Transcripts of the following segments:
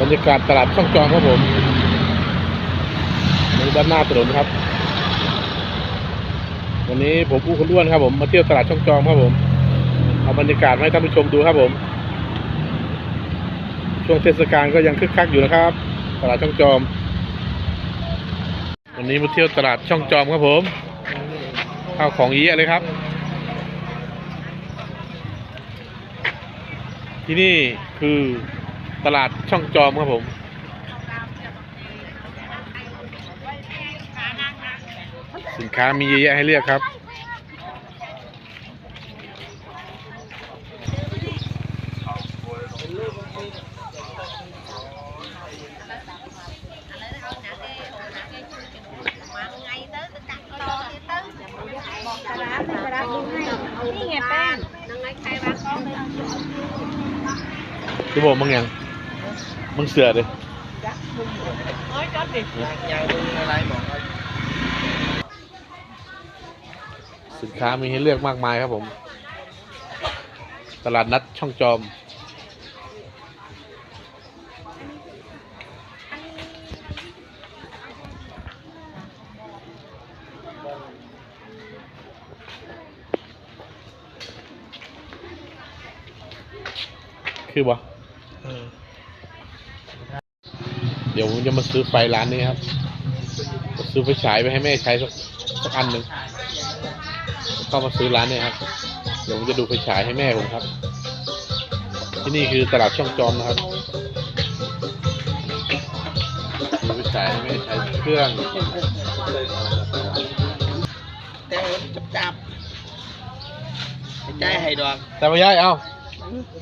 บรรยากาศตลาดช่องจอมครับผมนี่ด้านหน้าถนนครับ วันนี้ผมอู้คนอ้วนครับผมมาเที่ยวตลาดช่องจอมครับผมเอาบรรยากาศมาให้ท่านผู้ชมดูครับผม ช่วงเทศกาลก็ยังคึกคักอยู่นะครับ ตลาดช่องจอม วันนี้มาเที่ยวตลาดช่องจอมครับผมข้าวของเยอะเลยครับ ที่นี่คือ ตลาดช่องจอมครับผม สินค้ามีเยอะแยะให้เลือกครับนี่ไงแป้งคือบอกมึงยังมึงเสือเลยยังมึงอะไรบอกว่าสินค้ามีให้เลือกมากมายครับผม ตลาดนัดช่องจอม คือบ่เดี๋ยวผมจะมาซื้อไฟร้านนี้ครับจะซื้อไฟฉายไปให้แม่ใช้สักสักอันหนึ่งเข้ามาซื้อร้านเนี่ยครับ เดี๋ยวผมจะดูไฟฉายให้แม่ผมครับ ที่นี่คือตลาดช่องจอมนะครับดูไฟฉายให้แม่ใช้เครื่องแต่จับจับใจให้ดอกแต่ไม่ย้ายเอา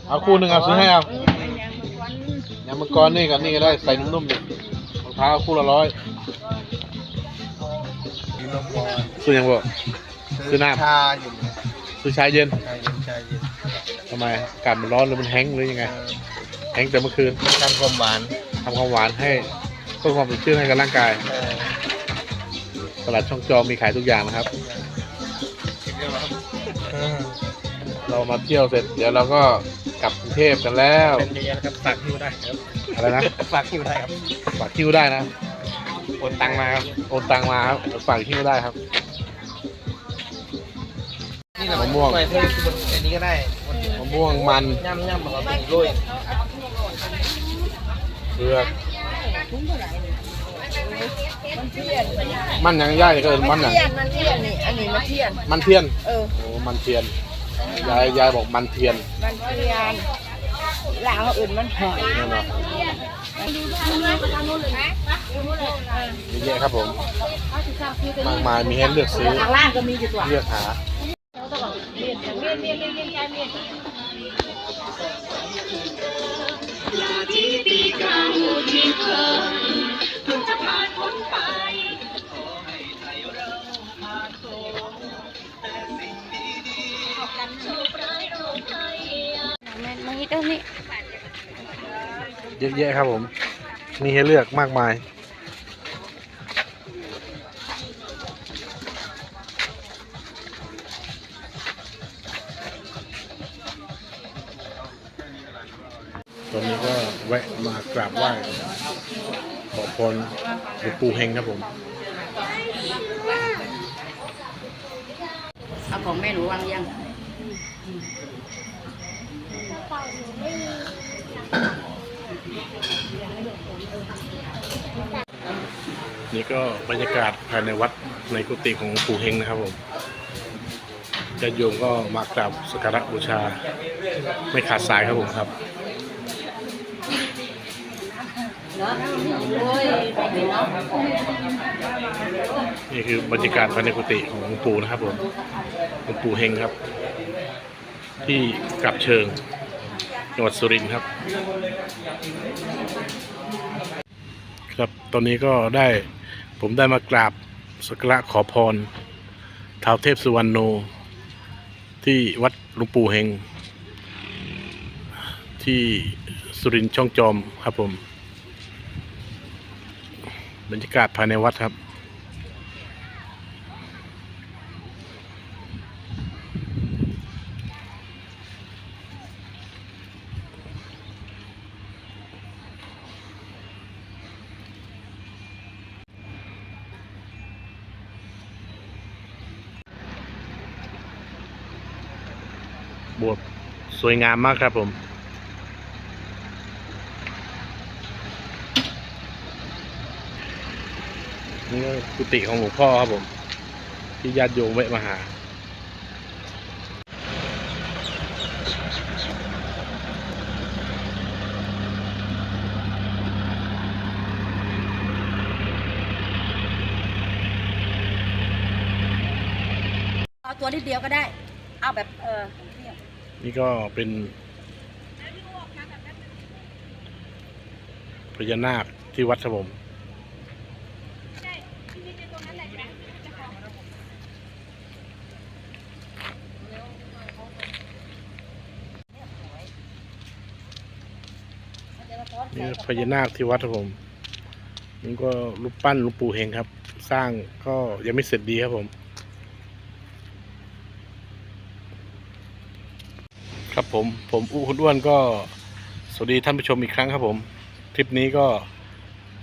เอาคู่หนึ่งเอาซื้อให้เอา ยางมังกรนี่กับนี่ก็ได้ใส่นุ่มๆเนี่ยรองเท้าคู่ละร้อยมีนมบอลซื้อยังบ่ ซื้อน้ำ ชาอยู่ซื้อชายเย็นชาเย็นชาเย็นทำไมอากาศมันร้อนหรือมันแห้งหรือยังไง แห้งแต่เมื่อคืนทำความหวานทำความหวานให้เพิ่มความสดชื่นให้กับร่างกายเออตลาดช่องจอมมีขายทุกอย่างนะครับเออเรามาเที่ยวเสร็จ เดี๋ยวเราก็ กลับกรุงเทพกันแล้ว เป็นเยอะๆนะครับฝากคิวได้ครับอะไรนะ ฝากคิวได้ครับฝากคิวได้นะ โอนตังค์มาครับ โอนตังมาครับ ฝากคิวได้ครับ นี่แหละมะม่วง ไปเพิ่มบนอันนี้ก็ได้มะม่วงมัน ย่ำย่ำบอกว่าเป็นโรยเผือกมันยังย่ายก็เอินมันอย่างเทียนมันเทียนนี่ อันนี้มันเทียน มันเทียน เออ โอ้ มันเทียน ยายยายบอกมันเทียนมันเทียนลาวอื่นมันหอยแน่นอนเยอะแยะครับผมมากมายมีให้เลือกซื้อข้างล่างก็มีอยู่ตัวเลือกหา มันนี่ตัวนี้เยอะแยะครับผม มีให้เลือกมากมาย ตอนนี้ก็แวะมากราบไหว้ขอพรหลวงปู่เฮงครับผม เอาของแม่หนูวางยัง นี่ก็บรรยากาศภายในวัดในกุฏิของหลวงปู่เฮงนะครับผมญาติโยมก็มากราบสักการะบูชา ไม่ขาดสายครับผมครับนี่คือบรรยากาศภายในกุฏิของหลวงปู่นะครับผมหลวงปู่เฮงครับ ที่กลับเชิงจังหวัดสุรินทร์ครับ ครับตอนนี้ก็ได้ผมได้มากราบสักการะขอพรท้าวเทพสุวรรณโน ที่วัดหลวงปู่เฮงที่สุรินทร์ช่องจอมครับผม บรรยากาศภายในวัดครับ บสถ์สวยงามมากครับผมนี่ก็กุฏิของหลวงพ่อครับผม ที่ญาติโยมแวะมาหา เอาตัวนิดเดียวก็ได้ เอาแบบเออ นี่ก็เป็นพญานาคที่วัดครับผมนี่พญานาคที่วัดครับผมนี่ก็รูปปั้นหลวงปู่เฮงครับ สร้างก็ยังไม่เสร็จดีครับผม ครับผมผมอู้คุณอ้วนก็สวัสดีท่านผู้ชมอีกครั้งครับผม คลิปนี้ก็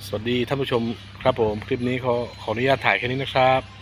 สวัสดีท่านผู้ชมครับผม คลิปนี้ขอขออนุญาตถ่ายแค่นี้นะครับ